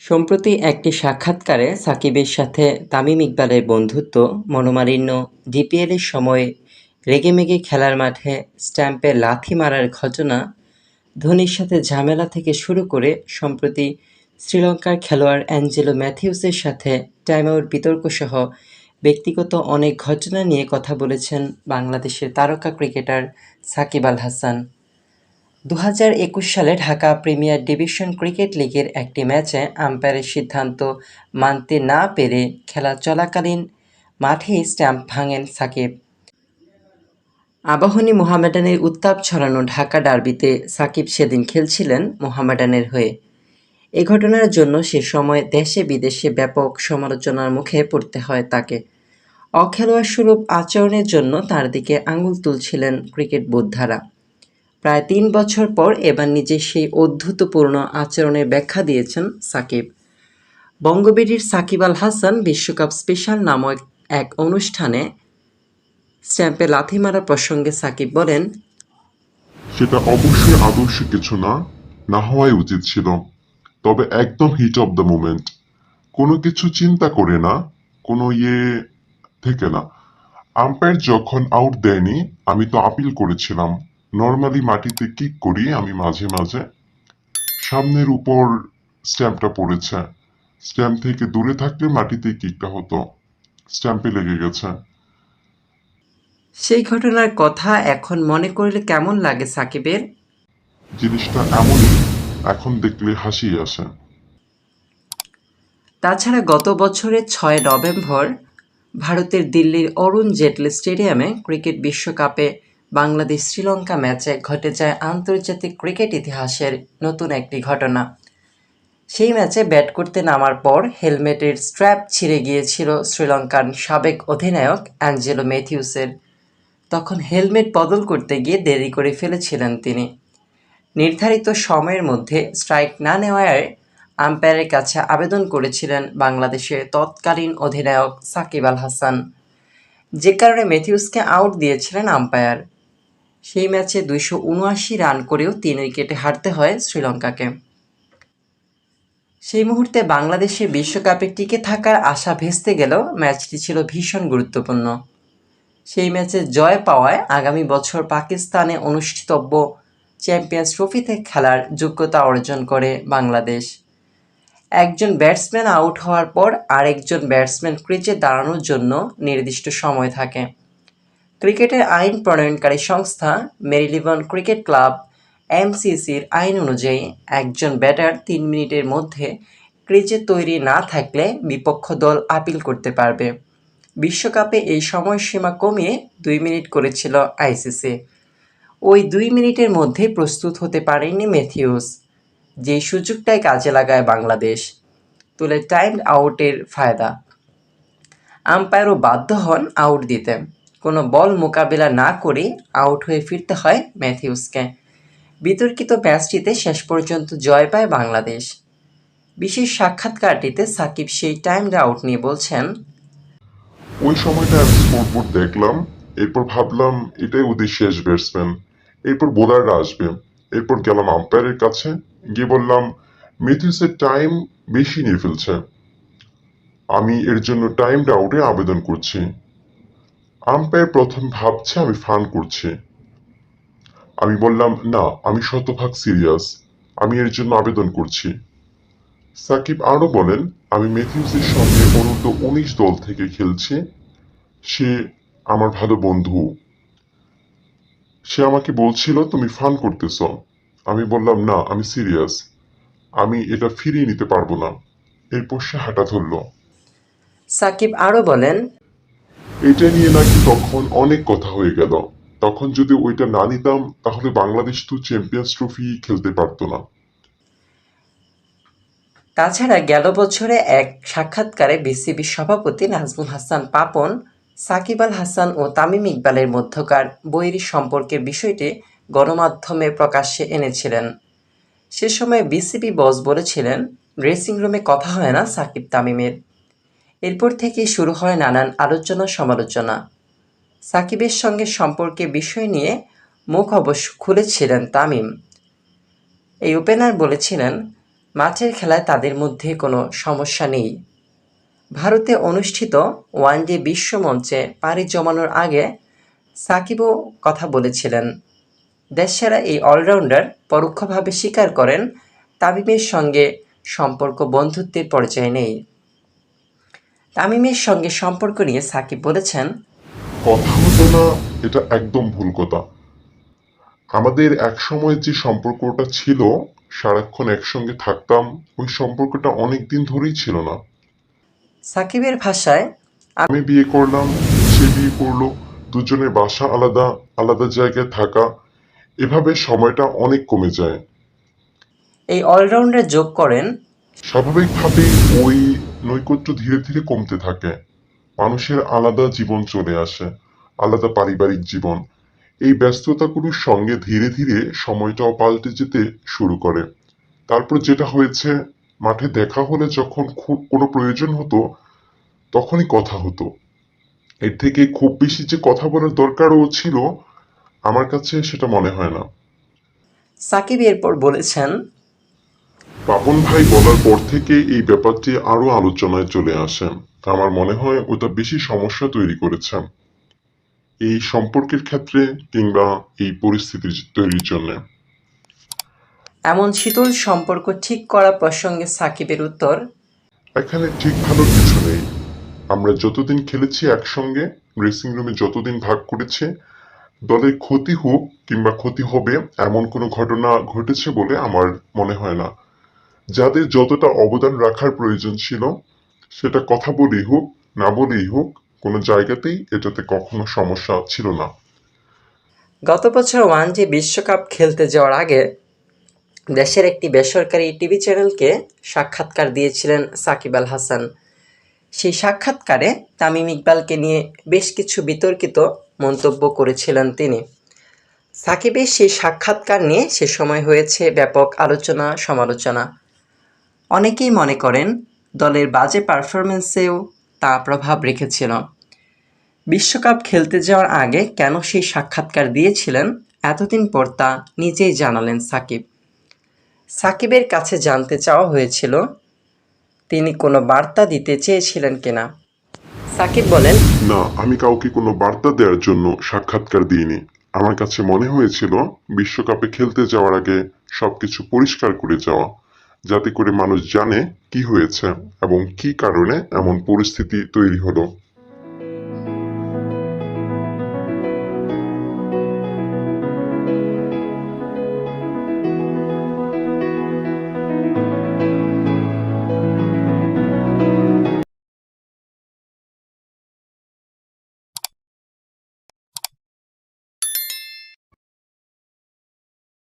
সম্প্রতি একটি সাক্ষাৎকারে সাকিবের সাথে তামিম ইকবালের বন্ধুত্ব, মনোমালিন্য, ডিপিএলের সময় রেগেমেগে খেলার মাঠে স্ট্যাম্পে লাথি মারার ঘটনা, ধোনির সাথে ঝামেলা থেকে শুরু করে সম্প্রতি শ্রীলঙ্কার খেলোয়াড় অ্যাঞ্জেলো ম্যাথিউসের সাথে টাইম আউট বিতর্কসহ ব্যক্তিগত অনেক ঘটনা নিয়ে কথা বলেছেন বাংলাদেশের তারকা ক্রিকেটার সাকিব আল হাসান। দু হাজার একুশ সালে ঢাকা প্রিমিয়ার ডিভিশন ক্রিকেট লিগের একটি ম্যাচে আম্পায়ারের সিদ্ধান্ত মানতে না পেরে খেলা চলাকালীন মাঠে স্ট্যাম্প ভাঙেন সাকিব। আবাহনী মোহামেডানের উত্তাপ ছড়ানো ঢাকা ডার্বিতে সাকিব সেদিন খেলছিলেন মোহামেডানের হয়ে। এ ঘটনার জন্য সে সময় দেশে বিদেশে ব্যাপক সমালোচনার মুখে পড়তে হয় তাকে। অখেলোয়াড় স্বরূপ আচরণের জন্য তার দিকে আঙুল তুলছিলেন ক্রিকেট বোদ্ধারা। প্রায় তিন বছর পর এবার নিজের সেই অদ্ভুতপূর্ণ আচরণের ব্যাখ্যা দিয়েছেন সাকিব। বঙ্গবীরের সাকিব আল হাসান বিশ্বকাপ স্পেশাল নামক এক অনুষ্ঠানে স্ট্যাম্পে লাথি মারা প্রসঙ্গে সাকিব বলেন, সেটা অবশ্যই আদর্শ কিছু না না হওয়াই উচিত ছিল। তবে একদম হিট অফ দ্য মোমেন্ট কোনো কিছু চিন্তা করে না, কোনো ইয়ে থেকে না। আম্পায়ার যখন আউট দেয়নি, আমি তো আপিল করেছিলাম। নর্মালি মাটিতে কিক করি আমি মাঝে মাঝে। সামনের উপর স্ট্যাম্পটা পড়েছে। স্ট্যাম্প থেকে দূরে থাকলে মাটিতে কিকটা হতো। স্ট্যাম্পে লেগে গেছে। সেই ঘটনার কথা এখন মনে করলে কেমন লাগে সাকিবের? জিনিসটা এমনই এখন দেখলে হাসি আসে। তাছাড়া গত বছরের ছয় নভেম্বর ভারতের দিল্লির অরুণ জেটলি স্টেডিয়ামে ক্রিকেট বিশ্বকাপে বাংলাদেশ শ্রীলঙ্কা ম্যাচে ঘটে যায় আন্তর্জাতিক ক্রিকেট ইতিহাসের নতুন একটি ঘটনা। সেই ম্যাচে ব্যাট করতে নামার পর হেলমেটের স্ট্র্যাপ ছিঁড়ে গিয়েছিল শ্রীলঙ্কার সাবেক অধিনায়ক অ্যাঞ্জেলো ম্যাথিউসের। তখন হেলমেট বদল করতে গিয়ে দেরি করে ফেলেছিলেন তিনি। নির্ধারিত সময়ের মধ্যে স্ট্রাইক না নেওয়ায় আম্পায়ারের কাছে আবেদন করেছিলেন বাংলাদেশের তৎকালীন অধিনায়ক সাকিব আল হাসান। যে কারণে ম্যাথিউসকে আউট দিয়েছিলেন আম্পায়ার। সেই ম্যাচে দুইশো উনআশি রান করেও তিন উইকেটে হারতে হয় শ্রীলঙ্কাকে। সেই মুহূর্তে বাংলাদেশে বিশ্বকাপে টিকে থাকার আশা ভেস্তে গেলেও ম্যাচটি ছিল ভীষণ গুরুত্বপূর্ণ। সেই ম্যাচে জয় পাওয়ায় আগামী বছর পাকিস্তানে অনুষ্ঠিতব্য চ্যাম্পিয়ন্স ট্রফিতে খেলার যোগ্যতা অর্জন করে বাংলাদেশ। একজন ব্যাটসম্যান আউট হওয়ার পর আরেকজন ব্যাটসম্যান ক্রিজে দাঁড়ানোর জন্য নির্দিষ্ট সময় থাকে। ক্রিকেটের আইন প্রণয়নকারী সংস্থা মেরিলিবন ক্রিকেট ক্লাব, এমসিসির আইন অনুযায়ী একজন ব্যাটার তিন মিনিটের মধ্যে ক্রিজে তৈরি না থাকলে বিপক্ষ দল আপিল করতে পারবে। বিশ্বকাপে এই সময়সীমা কমিয়ে দুই মিনিট করেছিল আইসিসি। ওই দুই মিনিটের মধ্যে প্রস্তুত হতে পারেনি ম্যাথিউস, যে সুযোগটাই কাজে লাগায় বাংলাদেশ, তুলে টাইম আউটের ফায়দা। আম্পায়ারও বাধ্য হন আউট দিতে। কোনো বল মোকাবিলা না করে আউট হয়ে ফিরতে হয় ম্যাথিউসকে। বিতর্কিত ম্যাচটিতে শেষ পর্যন্ত জয় পায় বাংলাদেশ। বিশেষ সাক্ষাৎকারটিতে সাকিব সেই টাইম আউট নিয়ে বলছেন, ওই সময়টা আমি স্কোরবোর্ড দেখলাম, এরপর ভাবলাম এটাই ওদের শেষ ব্যাটসম্যান এরপর বোলাররা আসবে, এরপর গেলাম আম্পায়ারের কাছে, গিয়ে বললাম মেথিউসের টাইম বেশি নিয়ে ফেলছে। আমি এর জন্য টাইম আউটে আবেদন করছি। আম্পায়ার প্রথম ভাবছে, আমি ফান করছি। আমি বললাম, না, আমি শতভাগ সিরিয়াস। আমি এর জন্য আবেদন করছি। সাকিব আরও বলেন, আমি মেথিউসের সঙ্গে অনূর্ধ্ব উনিশ দল থেকে খেলছি। সে আমার ভালো বন্ধু। সে আমাকে বলছিল, তুমি ফান করতেছ। আমি বললাম, না, আমি সিরিয়াস। আমি এটা ফিরিয়ে নিতে পারব না। এরপর সে হাঁটা ধরল। সাকিব আরও বলেন এটা নিয়ে নাকি তখন অনেক কথা হয়ে গেল। তখন যদি ওইটা না নিতাম, তাহলে বাংলাদেশ তো চ্যাম্পিয়ন্স ট্রফি খেলতে পারতো না। তাছাড়া গেল বছরে এক সাক্ষাৎকারে বিসিবি সভাপতি নাজমুল হাসান পাপন, সাকিব আল হাসান ও তামিম ইকবালের মধ্যকার বৈরী সম্পর্কের বিষয়টি গণমাধ্যমে প্রকাশ্যে এনেছিলেন। সে সময় বিসিবি বস বলেছিলেন ড্রেসিং রুমে কথা হয় না সাকিব তামিমের। এরপর থেকেই শুরু হয় নানান আলোচনা সমালোচনা। সাকিবের সঙ্গে সম্পর্কের বিষয় নিয়ে মুখ অবশ্য খুলেছিলেন তামিম। এই ওপেনার বলেছিলেন, মাঠের খেলায় তাদের মধ্যে কোনো সমস্যা নেই। ভারতে অনুষ্ঠিত ওয়ানডে বিশ্বমঞ্চে পাড়ি জমানোর আগে সাকিবও কথা বলেছিলেন। দেশসেরা এই অলরাউন্ডার পরোক্ষভাবে স্বীকার করেন, তামিমের সঙ্গে সম্পর্ক বন্ধুত্বের পর্যায়ে নেই। তামিমের সঙ্গে সম্পর্ক নিয়ে সাকিব বলেছেন কথা হতো না এটা একদম ভুল কথা। আমাদের এক সময় যে সম্পর্কটা ছিল সারাক্ষণ একসঙ্গে থাকতাম ওই সম্পর্কটা অনেক দিন ধরেই ছিল না। সাকিবের ভাষায় আমি বিয়ে করলাম সে বিয়ে করল দুজনের বাসা আলাদা আলাদা জায়গায় থাকা এভাবে সময়টা অনেক কমে যায়। এই অলরাউন্ডার যোগ করেন। স্বাভাবিকভাবে ওই নৈকট্য ধীরে ধীরে কমতে থাকে। মানুষের আলাদা জীবন চলে আসে, আলাদা পারিবারিক জীবন। এই ব্যস্ততাগুলোর সঙ্গে ধীরে ধীরে সময়টাও পাল্টে যেতে শুরু করে। তারপর যেটা হয়েছে, মাঠে দেখা হলে যখন খুব কোনো প্রয়োজন হতো, তখনই কথা হতো। এর থেকে খুব বেশি যে কথা বলার দরকারও ছিল, আমার কাছে সেটা মনে হয় না। সাকিব এরপর বলেছেন পাপন ভাই বলার পর থেকে এই ব্যাপারটি আরও আলোচনায় চলে আসে। আমার মনে হয় ওটা বেশি সমস্যা তৈরি করেছে। এই সম্পর্কের ক্ষেত্রে কিংবা এই পরিস্থিতির তৈরির জন্য। এমন শীতল সম্পর্ক ঠিক করা প্রসঙ্গে সাকিবের উত্তর এখানে ঠিক ভালো কিছু নেই। আমরা যতদিন খেলেছি একসঙ্গে ড্রেসিং রুমে যতদিন ভাগ করেছি দলের ক্ষতি হোক কিংবা ক্ষতি হবে এমন কোনো ঘটনা ঘটেছে বলে আমার মনে হয় না। যাদের যতটা অবদান রাখার প্রয়োজন ছিল, সেটা কথা বলেই হোক, না বলেই হোক, কোনো জায়গাতেই এটাতে কখনো সমস্যা ছিল না। গত বছর ওয়ানডে বিশ্বকাপ খেলতে যাওয়ার আগে দেশের একটি বেসরকারি টিভি চ্যানেলকে সাক্ষাৎকার দিয়েছিলেন সাকিব আল হাসান। সেই সাক্ষাৎকারে তামিম ইকবালকে নিয়ে বেশ কিছু বিতর্কিত মন্তব্য করেছিলেন তিনি। সাকিবের সেই সাক্ষাৎকার নিয়ে সে সময় হয়েছে ব্যাপক আলোচনা সমালোচনা অনেকেই মনে করেন দলের বাজে পারফরমেন্সেও তা প্রভাব রেখেছিল। বিশ্বকাপ খেলতে যাওয়ার আগে কেন সেই সাক্ষাৎকার দিয়েছিলেন এতদিন পর তা নিজেই জানালেন সাকিব। সাকিবের কাছে জানতে চাওয়া হয়েছিল, তিনি কোনো বার্তা দিতে চেয়েছিলেন কিনা? সাকিব বলেন, না, আমি কাউকে কোনো বার্তা দেওয়ার জন্য সাক্ষাৎকার দিইনি। আমার কাছে মনে হয়েছিল, বিশ্বকাপে খেলতে যাওয়ার আগে সবকিছু পরিষ্কার করে যাওয়া। যাতে করে মানুষ জানে কি হয়েছে এবং কি কারণে এমন পরিস্থিতি তৈরি হলো।